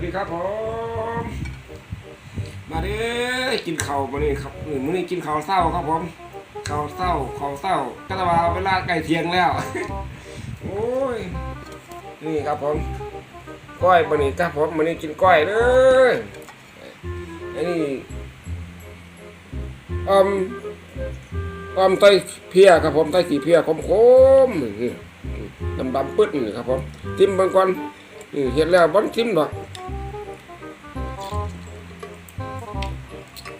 วัสดีครับผมมาเด้อกินข้าวมานี่ครับนี่มื้อนี้กินข้าวเศร้าครับผมข้าวเศร้าข้าวเศร้าก็จะมาเวลาใกล้เทียงแล้ว โอ้ยนี่ครับผมก้อยมานี่ครับผมมานี่กินก้อยเลยอันนี้อมอมไตเพียครับผมไตสีเพียคมๆดำดำๆปึ๊ดนี่ครับผมทิมบางก่อน เห็นแล้วบ้อนทิมดอก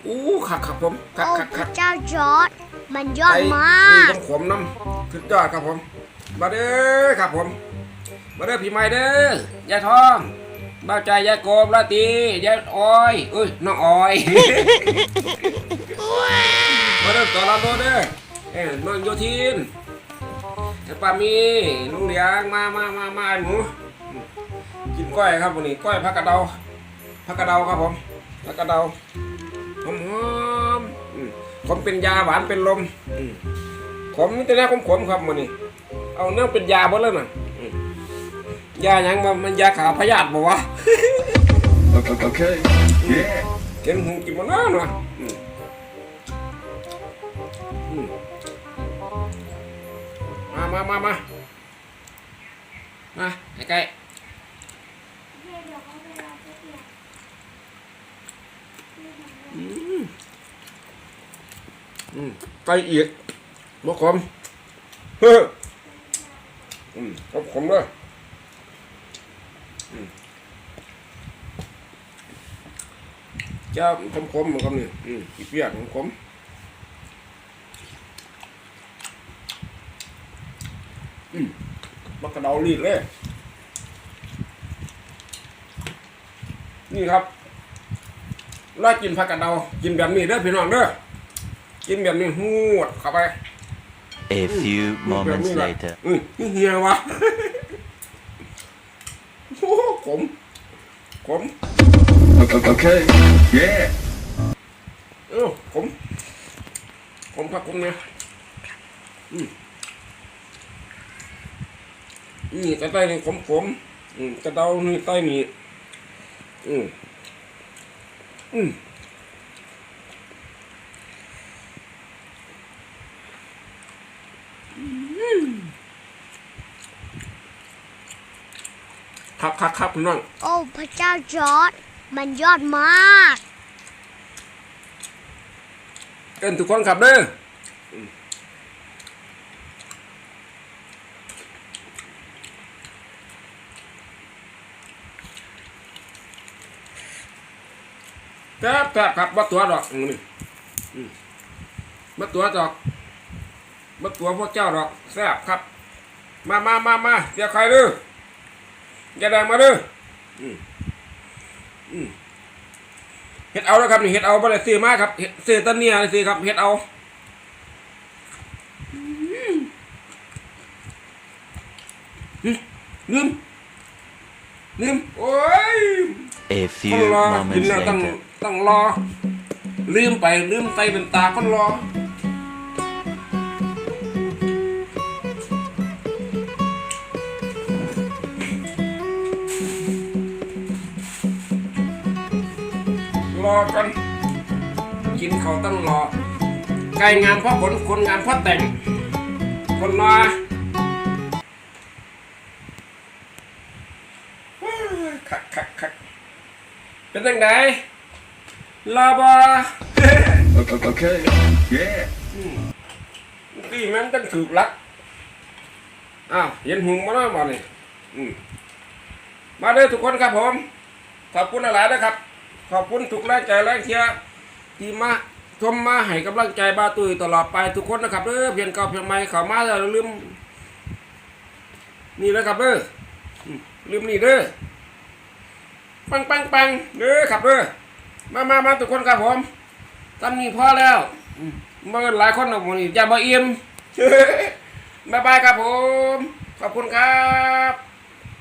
อู้ขักครับผมขักโอ้ขักพขัระกเจ้าจอร์ดมันยอดมานี่กต้องขมน้ำสุดยอดครับผม มาเด้อครับผม มาเด้อพี่ใหม่เด้อยายทองบ้าวใจยายโกมลาตียายออยเอ้ยน้องออย มาเด้อต่อรามโดเด้อเอ้ยน้องโยทินไอ้ป้ามีลุงเลี้ยงมามามามาไอ้หมู ก้อยครับวันนี้ก้อยผักกระเดาผักกระเดาครับผมผักกระเดาหอมๆอืมผมเป็นยาหวานเป็นลมอืมขมนี่แต่แรกขมๆครับมันนี่เอาเนื้อเป็นยาหมดแล้วน่ะยาหยังมันมันยาขาพยาธิบ่วะ Okay. okay. Yeah. เก็นหูกินมันน้าหน่อยมอืมามามามามาใกล้ๆอืม อืมไก่อีกบ่ขมเฮ้ออืมขมขมๆเลยอืมจะขมขมเหมือนกันนี่อืมอีเปียกขมขมอืมมักกระเดาลีดเลย นี่ครับลากินผักกระเดา กินแบบนี้เด้อพี่น้องเด้อ กินแบบนี้หูดเข้าไป A few แบบ moments นี้แหละ later. อืมนี่เฮียวะ โอ้โหขมขม Okay. okay. Yeah. เออขมขมครับขมเนี่ยอืมนี่กระไตนี่ขมขมอืมกระเดานี่ไตนี่อืมอืม ครับครับครับพี่น้องโอ้พระเจ้าจอร์ดมันยอดมากเอินทุกคนครับเด้ออืมครับครับครับบัตัวดอกอืมนี่อืมบัตัวดอก บัตัวพวกเจ้าดอกแซ่บครับ มามามามาเดี๋ยวใครเด้ออย่าแดงมาเด้ออืมอืมเฮ็ดเอาแล้วครับนี่เฮ็ดเอาบ่ได้ซื้อมาครับเฮ็ดซื้อตะเนียซื้อครับเฮ็ดเอาอืมลืมลืมโอ้ย A ต้อง few รอกิน moments แล้วต้อง later. ต้องรอ ลืมไปลืมใส่เป็นตาคนรอ อกันกินเขาต้องรอไก่งามเพราะผลคนงามเพราะแต่ง คนรอคักคักคักเป็นยังไงรอบอ Okay. okay. Yeah. ตีแม่นตั้งถูกลักอ้าวเห็นหุงมาแล้วมาเนี่ยมมาเด้อทุกคนครับผม ขอบคุณหลายๆนะครับ ขอบคุณทุกแรงใจแรงเชียร์ที่มาชมมาให้กำลังใจบาตุยตลอดไปทุกคนนะครับเด้อเพียงเก่าเพียงใหม่เข้ามาแล้วลืมนี่นะครับเออลืมนี่เด้อปังปังปังเด้อครับเด้อมามามาทุกคนครับผมทำนี่พอแล้วอืมมากันหลายคนนะผมนี่อย่ามาเอี่ยมบ๊ายบายครับผม ขอบคุณครับ